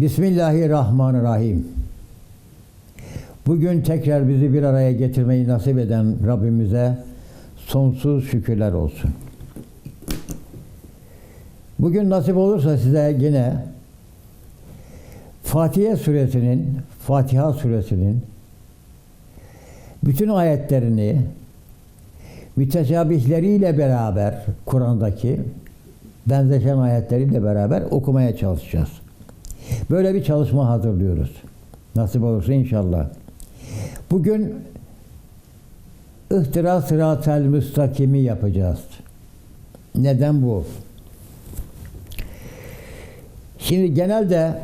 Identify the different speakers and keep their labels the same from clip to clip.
Speaker 1: Bismillahirrahmanirrahim. Bugün tekrar bizi bir araya getirmeyi nasip eden Rabbimize sonsuz şükürler olsun. Bugün nasip olursa size yine Fatiha suresinin, Fatiha suresinin bütün ayetlerini müteşabihleriyle beraber Kur'an'daki benzeşen ayetleriyle beraber okumaya çalışacağız. Böyle bir çalışma hazırlıyoruz. Nasip olursa inşallah. Bugün İhtira sıratel müstakimi yapacağız. Neden bu? Şimdi genelde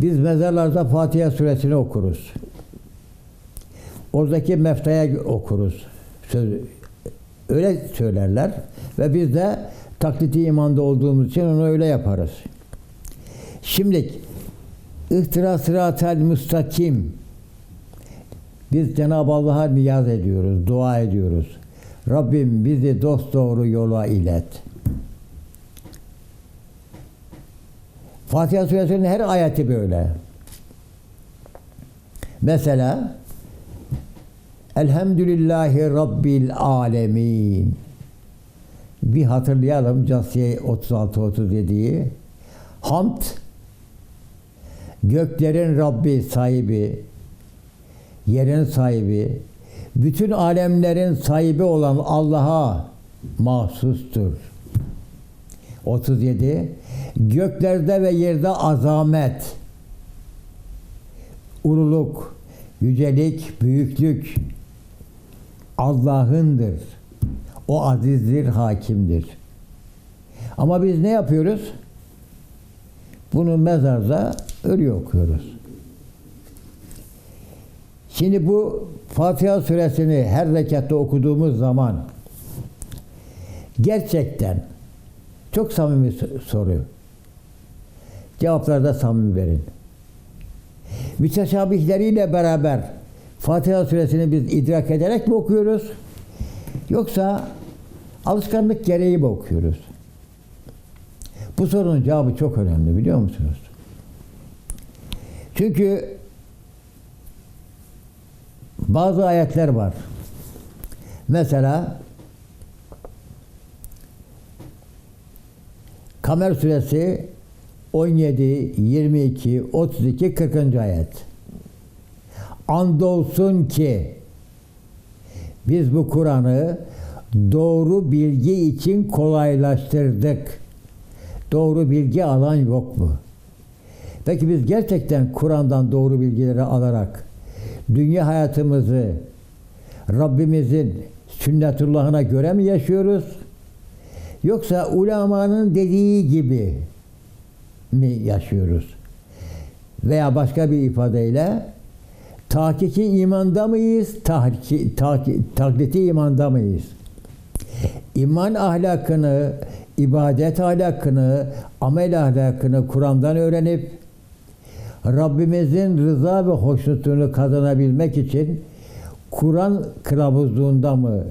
Speaker 1: biz mezarlarda Fatiha suresini okuruz. Oradaki meftaya okuruz. Söz, öyle söylerler ve biz de taklidi imanda olduğumuz için onu öyle yaparız. Şimdi İhtira sıratel müstakim biz Cenab-ı Allah'a niyaz ediyoruz, dua ediyoruz. Rabbim bizi dost doğru yola ilet. Fatiha suresinin her ayeti böyle. Mesela Elhamdülillahi Rabbil Alemin. Bir hatırlayalım Casiye 36-37'yi. Hamd göklerin Rabbi sahibi, yerin sahibi, bütün alemlerin sahibi olan Allah'a mahsustur. 37 Göklerde ve yerde azamet, ululuk, yücelik, büyüklük Allah'ındır. O azizdir, hakimdir. Ama biz ne yapıyoruz? Bunu mezarda ölü okuyoruz. Şimdi bu Fatiha suresini her rekatta okuduğumuz zaman gerçekten çok samimi soru. Cevaplarda samimi verin. Müteşabihleriyle beraber Fatiha suresini biz idrak ederek mi okuyoruz? Yoksa alışkanlık gereği mi okuyoruz? Bu sorunun cevabı çok önemli biliyor musunuz? Çünkü bazı ayetler var. Mesela Kamer suresi 17, 22, 32, 40. ayet. Andolsun ki biz bu Kur'an'ı doğru bilgi için kolaylaştırdık. Doğru bilgi alan yok mu? Peki biz gerçekten Kur'an'dan doğru bilgileri alarak dünya hayatımızı Rabbimizin sünnetullahına göre mi yaşıyoruz? Yoksa ulemanın dediği gibi mi yaşıyoruz? Veya başka bir ifadeyle tahkiki imanda mıyız? Tahki, tahki, taklidi imanda mıyız? İman ahlakını, ibadet ahlakını, amel ahlakını Kur'an'dan öğrenip Rabbimizin rıza ve hoşnutluğunu kazanabilmek için Kur'an kılavuzluğunda mı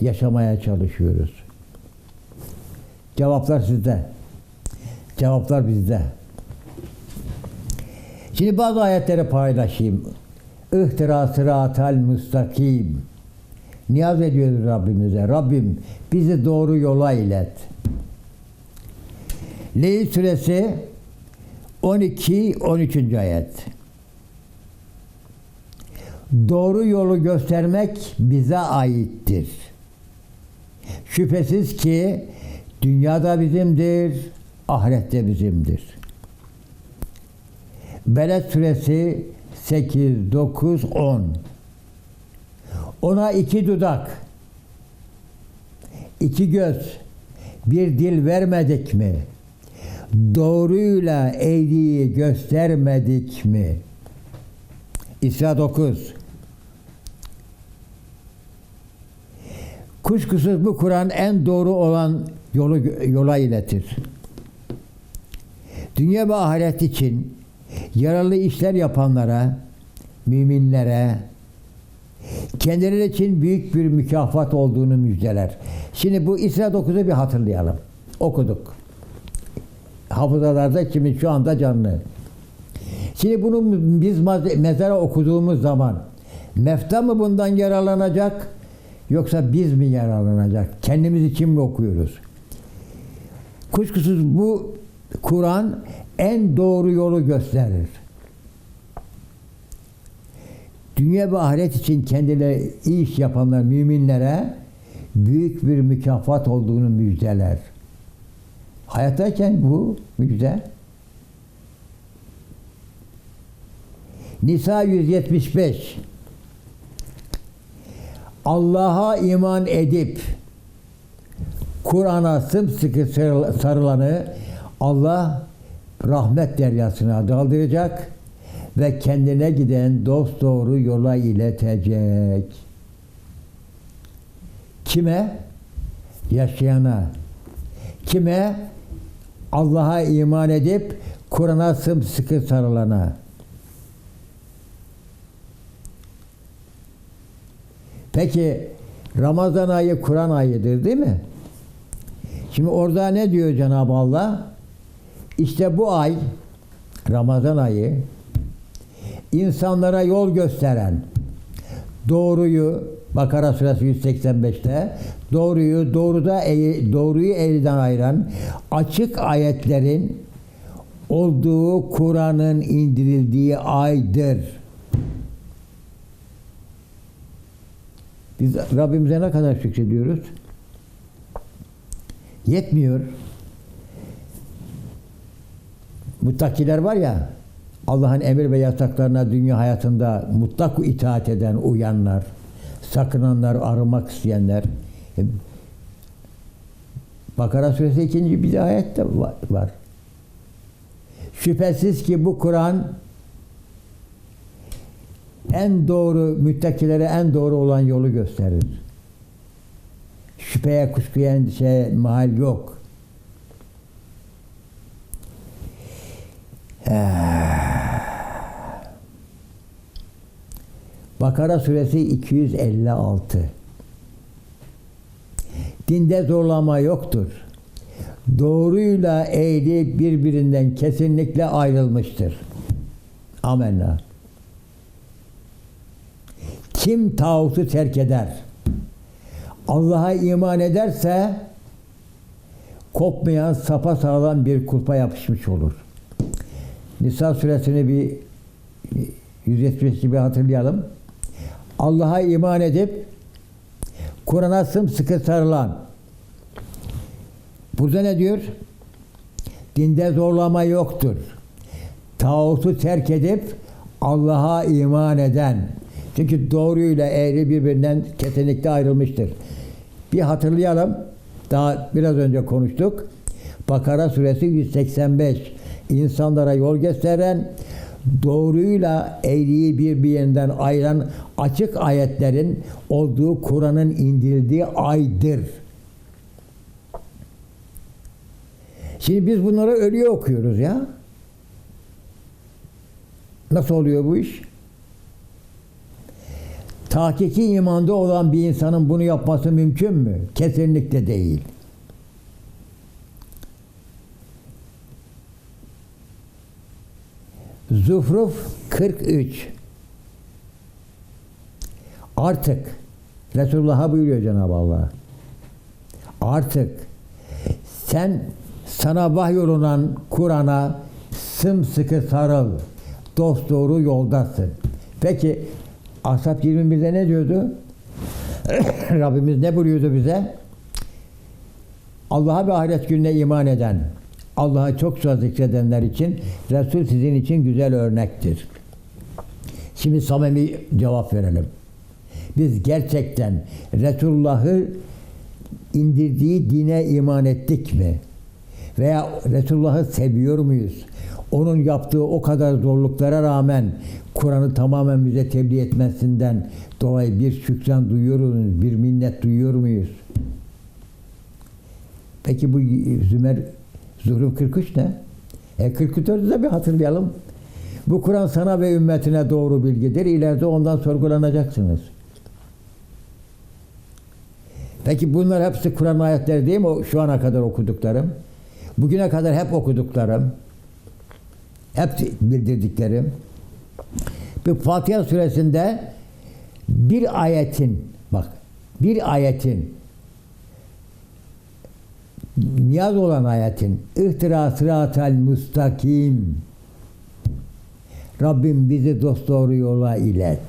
Speaker 1: yaşamaya çalışıyoruz? Cevaplar sizde. Cevaplar bizde. Şimdi bazı ayetleri paylaşayım. İhtira sıratel müstakim. Niyaz ediyoruz Rabbimize. Rabbim bizi doğru yola ilet. Leyl suresi 12-13. ayet. Doğru yolu göstermek bize aittir. Şüphesiz ki dünyada bizimdir, ahirette bizimdir. Beled suresi 8, 9, 10. Ona iki dudak, iki göz, bir dil vermedik mi? Doğruyla eğriyi göstermedik mi? İsra 9. Kuşkusuz bu Kur'an en doğru olan yolu yola iletir. Dünya ve ahiret için yararlı işler yapanlara, müminlere, kendileri için büyük bir mükafat olduğunu müjdeler. Şimdi bu İsra 9'u bir hatırlayalım. Okuduk. hafızalarda, kimi şu anda canlı. Şimdi bunu biz mezara okuduğumuz zaman mefta mı bundan yararlanacak yoksa biz mi yararlanacak? Kendimiz için mi okuyoruz? Kuşkusuz bu Kur'an en doğru yolu gösterir. Dünya ve ahiret için kendileri iyi iş yapanlar müminlere büyük bir mükafat olduğunu müjdeler. Hayattayken bu müjde. Nisa 175 Allah'a iman edip Kur'an'a sımsıkı sarıl- sarılanı Allah rahmet deryasına daldıracak ve kendine giden dost doğru yola iletecek. Kime? Yaşayana. Kime? Allah'a iman edip Kur'an'a sımsıkı sarılana. Peki Ramazan ayı Kur'an ayıdır değil mi? Şimdi orada ne diyor Cenab-ı Allah? İşte bu ay Ramazan ayı insanlara yol gösteren doğruyu Bakara suresi 185'te doğruyu doğruda eğri- doğruyu eğriden ayıran açık ayetlerin olduğu Kur'an'ın indirildiği aydır. Biz Rabbimize ne kadar şükrediyoruz? Yetmiyor. Muttakiler var ya, Allah'ın emir ve yasaklarına dünya hayatında mutlak itaat eden, uyanlar, sakınanlar, arınmak isteyenler. E, Bakara suresi ikinci bir ayet de va- var. Şüphesiz ki bu Kur'an en doğru, müttakilere en doğru olan yolu gösterir. Şüpheye, kuşkuya, endişeye mahal yok. Bakara suresi 256 Dinde zorlama yoktur. Doğruyla eğri birbirinden kesinlikle ayrılmıştır. Amenna. Kim tağutu terk eder, Allah'a iman ederse kopmayan sapa sağlam bir kulpa yapışmış olur. Nisa suresini bir 175 gibi hatırlayalım. Allah'a iman edip Kur'an'a sımsıkı sarılan burada ne diyor? Dinde zorlama yoktur. Tağutu terk edip Allah'a iman eden çünkü doğruyla eğri birbirinden kesinlikle ayrılmıştır. Bir hatırlayalım. Daha biraz önce konuştuk. Bakara suresi 185. İnsanlara yol gösteren, doğruyla eğriyi birbirinden ayıran açık ayetlerin olduğu Kur'an'ın indirildiği aydır. Şimdi biz bunları ölüye okuyoruz ya. Nasıl oluyor bu iş? Tahkiki imanda olan bir insanın bunu yapması mümkün mü? Kesinlikle değil. Zuhruf 43 Artık Resulullah'a buyuruyor Cenab-ı Allah. Artık sen sana vahyolunan Kur'an'a sımsıkı sarıl. Dost doğru yoldasın. Peki Ashab 21'de ne diyordu? Rabbimiz ne buyuruyordu bize? Allah'a ve ahiret gününe iman eden, Allah'a çok söz zikredenler için Resul sizin için güzel örnektir. Şimdi samimi cevap verelim. Biz gerçekten Resulullah'ı indirdiği dine iman ettik mi? Veya Resulullah'ı seviyor muyuz? Onun yaptığı o kadar zorluklara rağmen Kur'an'ı tamamen bize tebliğ etmesinden dolayı bir şükran duyuyor muyuz? Bir minnet duyuyor muyuz? Peki bu Zümer Zuhruf 43 ne? E 44'ü de bir hatırlayalım. Bu Kur'an sana ve ümmetine doğru bilgidir. İleride ondan sorgulanacaksınız. Peki bunlar hepsi Kur'an ayetleri değil mi? Şu ana kadar okuduklarım. bugüne kadar hep okuduklarım, hep bildirdiklerim, bir Fatiha suresinde bir ayetin, bak bir ayetin niyaz olan ayetin ihtira sıratel müstakim Rabbim bizi dosdoğru yola ilet.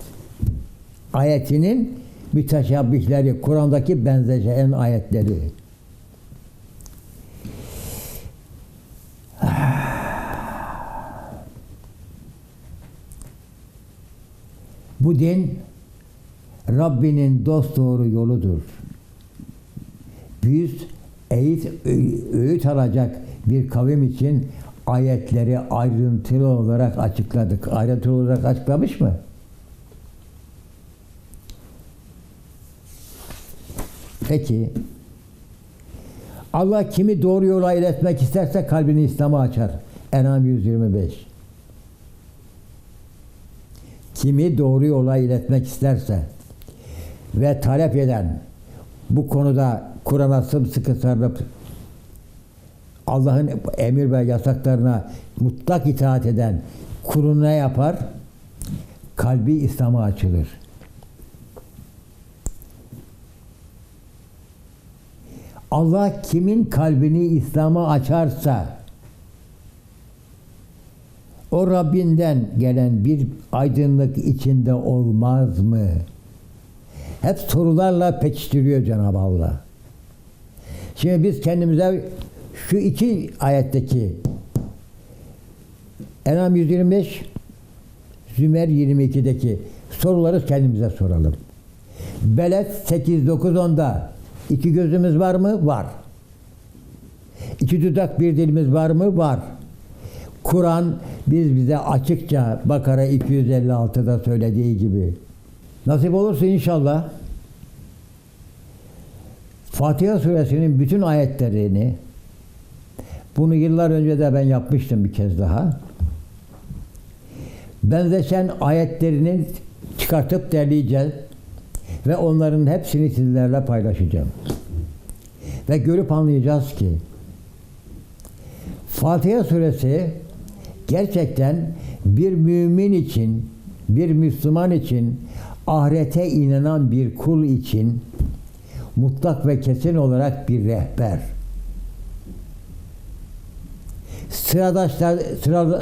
Speaker 1: Ayetinin müteşabbihleri, Kur'an'daki benzeşen ayetleri. Bu din Rabbinin dosdoğru yoludur. Biz eğit, öğüt alacak bir kavim için ayetleri ayrıntılı olarak açıkladık. Ayrıntılı olarak açıklamış mı? Peki. Allah kimi doğru yola iletmek isterse kalbini İslam'a açar. Enam 125. Kimi doğru yola iletmek isterse ve talep eden bu konuda Kur'an'a sımsıkı sarılıp Allah'ın emir ve yasaklarına mutlak itaat eden kulu ne yapar? Kalbi İslam'a açılır. Allah kimin kalbini İslam'a açarsa o Rabbinden gelen bir aydınlık içinde olmaz mı? Hep sorularla pekiştiriyor Cenab-ı Allah. Şimdi biz kendimize şu iki ayetteki Enam 125 Zümer 22'deki soruları kendimize soralım. Beled 8, 9, 10'da iki gözümüz var mı? Var. İki dudak bir dilimiz var mı? Var. Kur'an biz bize açıkça Bakara 256'da söylediği gibi nasip olursa inşallah Fatiha suresinin bütün ayetlerini bunu yıllar önce de ben yapmıştım bir kez daha. Benzeşen ayetlerini çıkartıp derleyeceğiz ve onların hepsini sizlerle paylaşacağım. Ve görüp anlayacağız ki Fatiha suresi gerçekten bir mümin için, bir Müslüman için, ahirete inanan bir kul için mutlak ve kesin olarak bir rehber. Sıradaşlar sırada,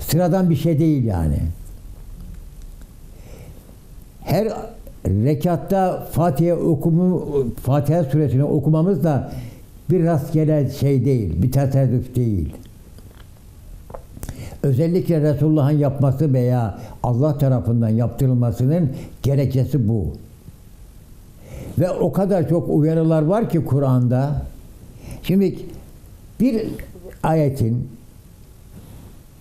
Speaker 1: sıradan bir şey değil yani. Her rekatta Fatiha okumu Fatiha suresini okumamız da bir rastgele şey değil, bir tesadüf değil. Özellikle Resulullah'ın yapması veya Allah tarafından yaptırılmasının gerekçesi bu. Ve o kadar çok uyarılar var ki Kur'an'da. Şimdi bir ayetin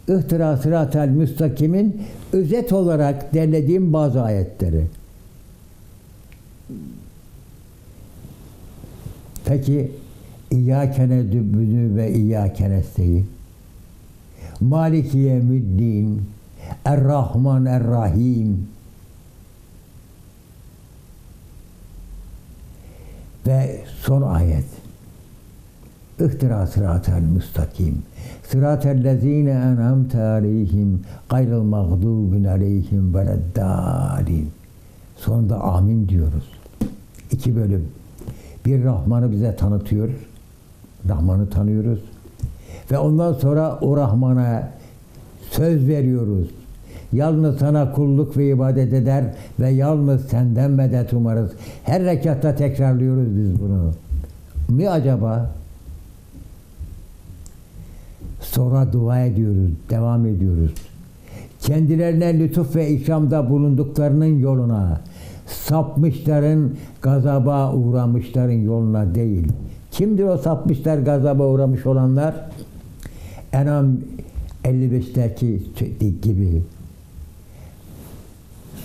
Speaker 1: İhtira sıratel müstakimin özet olarak derlediğim bazı ayetleri. Peki İyyâke nedübbünü ve İyyâke nesteyin. Malikiye müddin. Er-Rahman Er-Rahim. Ve son ayet. İhtira sıratel müstakim. Sıratel lezine en'amte aleyhim gayrıl mağdubin aleyhim veleddâlin. Sonunda amin diyoruz. İki bölüm. Bir Rahman'ı bize tanıtıyor. Rahman'ı tanıyoruz. Ve ondan sonra o Rahman'a söz veriyoruz. Yalnız sana kulluk ve ibadet eder ve yalnız senden medet umarız. Her rekatta tekrarlıyoruz biz bunu. Mi acaba? Sonra dua ediyoruz, devam ediyoruz. Kendilerine lütuf ve ikramda bulunduklarının yoluna, sapmışların, gazaba uğramışların yoluna değil. Kimdir o sapmışlar, gazaba uğramış olanlar? Enam 55'teki gibi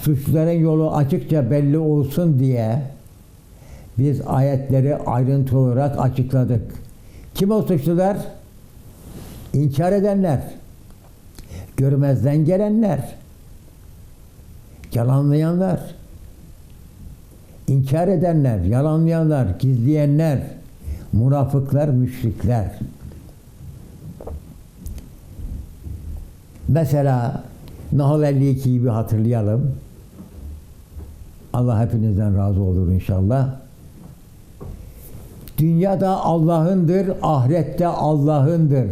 Speaker 1: suçluların yolu açıkça belli olsun diye biz ayetleri ayrıntı olarak açıkladık. Kim o suçlular? İnkar edenler, görmezden gelenler, yalanlayanlar, inkar edenler, yalanlayanlar, gizleyenler, münafıklar, müşrikler. Mesela Nahl 52'yi bir hatırlayalım. Allah hepinizden razı olur inşallah. Dünyada Allah'ındır, ahirette Allah'ındır.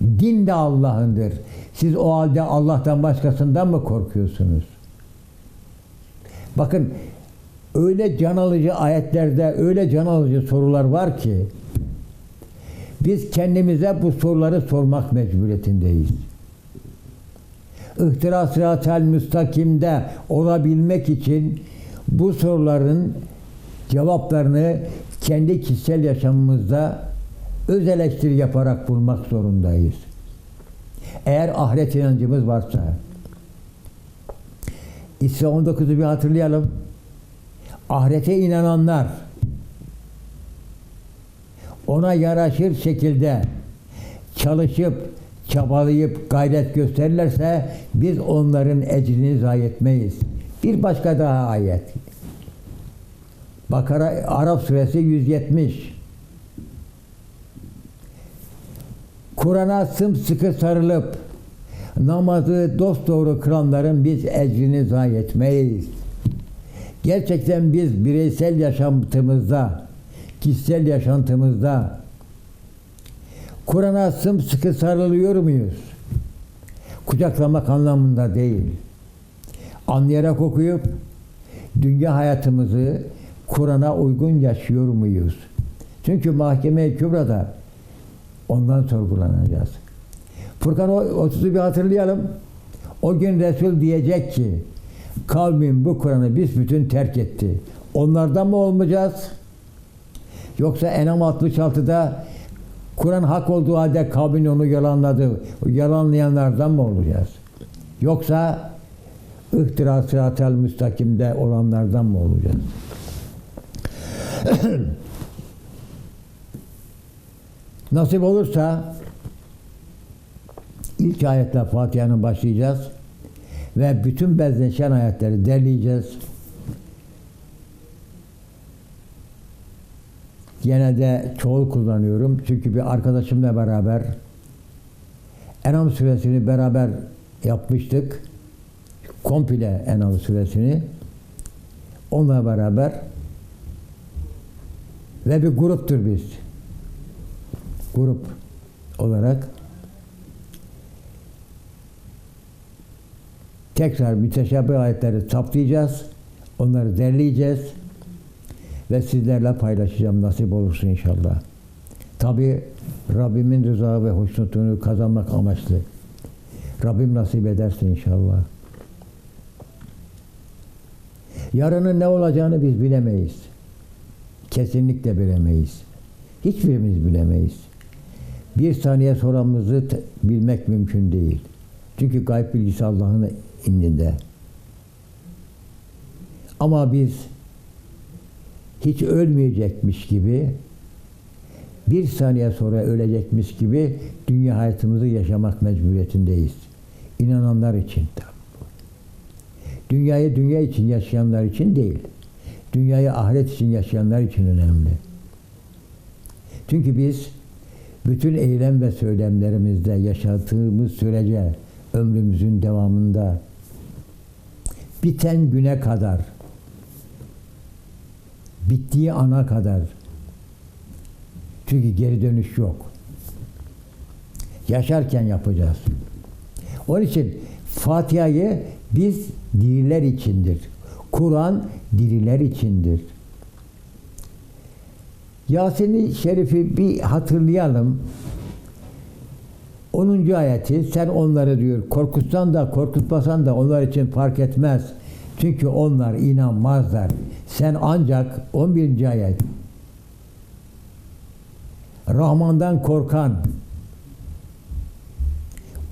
Speaker 1: Din de Allah'ındır. Siz o halde Allah'tan başkasından mı korkuyorsunuz? Bakın öyle can alıcı ayetlerde öyle can alıcı sorular var ki biz kendimize bu soruları sormak mecburiyetindeyiz. Sıratel müstakimde olabilmek için bu soruların cevaplarını kendi kişisel yaşamımızda öz eleştiri yaparak bulmak zorundayız. Eğer ahiret inancımız varsa. İsra 19'u bir hatırlayalım. Ahirete inananlar ona yaraşır şekilde çalışıp çabalayıp gayret gösterirlerse biz onların ecrini zayi etmeyiz. Bir başka daha ayet. Bakara Arap suresi 170. Kur'an'a sımsıkı sarılıp namazı dosdoğru kılanların biz ecrini zayi etmeyiz. Gerçekten biz bireysel yaşantımızda, kişisel yaşantımızda Kur'an'a sımsıkı sarılıyor muyuz? Kucaklamak anlamında değil. Anlayarak okuyup dünya hayatımızı Kur'an'a uygun yaşıyor muyuz? Çünkü mahkeme-i kübrada ondan sorgulanacağız. Furkan 30'u bir hatırlayalım. O gün Resul diyecek ki kavmin bu Kur'an'ı biz bütün terk etti. Onlardan mı olmayacağız? Yoksa Enam 66'da Kur'an hak olduğu halde kavmin onu yalanladı. Yalanlayanlardan mı olacağız? Yoksa ihtira sıratel müstakimde olanlardan mı olacağız? Nasip olursa ilk ayetle Fatiha'nın başlayacağız ve bütün bezleşen ayetleri derleyeceğiz. Genelde çoğul kullanıyorum. Çünkü bir arkadaşımla beraber Enam suresini beraber yapmıştık. Komple Enam suresini. Onunla beraber ve bir gruptur biz. Grup olarak tekrar müteşabih ayetleri saptayacağız. Onları derleyeceğiz ve sizlerle paylaşacağım nasip olursa inşallah. Tabi Rabbimin rıza ve hoşnutluğunu kazanmak amaçlı. Rabbim nasip ederse inşallah. Yarının ne olacağını biz bilemeyiz. Kesinlikle bilemeyiz. Hiçbirimiz bilemeyiz. Bir saniye sonramızı bilmek mümkün değil. Çünkü gayb bilgisi Allah'ın indinde. Ama biz hiç ölmeyecekmiş gibi bir saniye sonra ölecekmiş gibi dünya hayatımızı yaşamak mecburiyetindeyiz. İnananlar için. Dünyayı dünya için yaşayanlar için değil. Dünyayı ahiret için yaşayanlar için önemli. Çünkü biz bütün eylem ve söylemlerimizde yaşadığımız sürece ömrümüzün devamında biten güne kadar bittiği ana kadar çünkü geri dönüş yok. Yaşarken yapacağız. Onun için Fatiha'yı biz diriler içindir. Kur'an diriler içindir. Yasin-i Şerif'i bir hatırlayalım. 10. ayeti sen onları diyor korkutsan da korkutmasan da onlar için fark etmez. Çünkü onlar inanmazlar. Sen ancak 11. ayet Rahman'dan korkan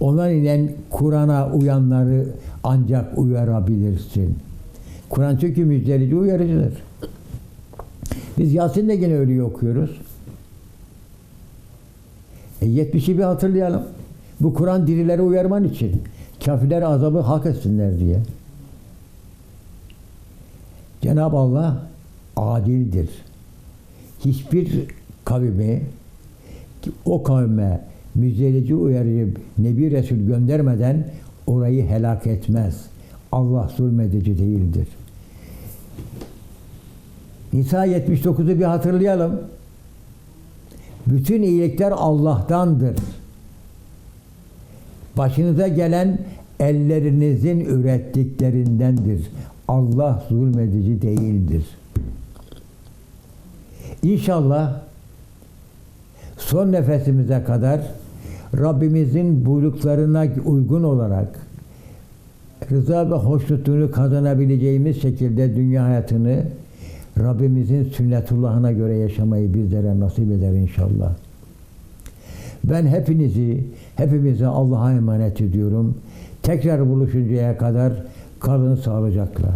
Speaker 1: ona inen Kur'an'a uyanları ancak uyarabilirsin. Kur'an çünkü müjdelici uyarıcıdır. Biz Yasin'de yine öyle okuyoruz. E 70'i bir hatırlayalım. Bu Kur'an dirileri uyarman için. Kafirler azabı hak etsinler diye. Cenab-ı Allah adildir. Hiçbir kavmi o kavme müjdeleyici uyarıcı Nebi Resul göndermeden orayı helak etmez. Allah zulmedici değildir. Nisa 79'u bir hatırlayalım. Bütün iyilikler Allah'tandır. Başınıza gelen ellerinizin ürettiklerindendir. Allah zulmedici değildir. İnşallah son nefesimize kadar Rabbimizin buyruklarına uygun olarak rıza ve hoşnutluğunu kazanabileceğimiz şekilde dünya hayatını Rabbimizin sünnetullahına göre yaşamayı bizlere nasip eder inşallah. Ben hepinizi, hepimizi Allah'a emanet ediyorum. Tekrar buluşuncaya kadar kalın sağlıcakla.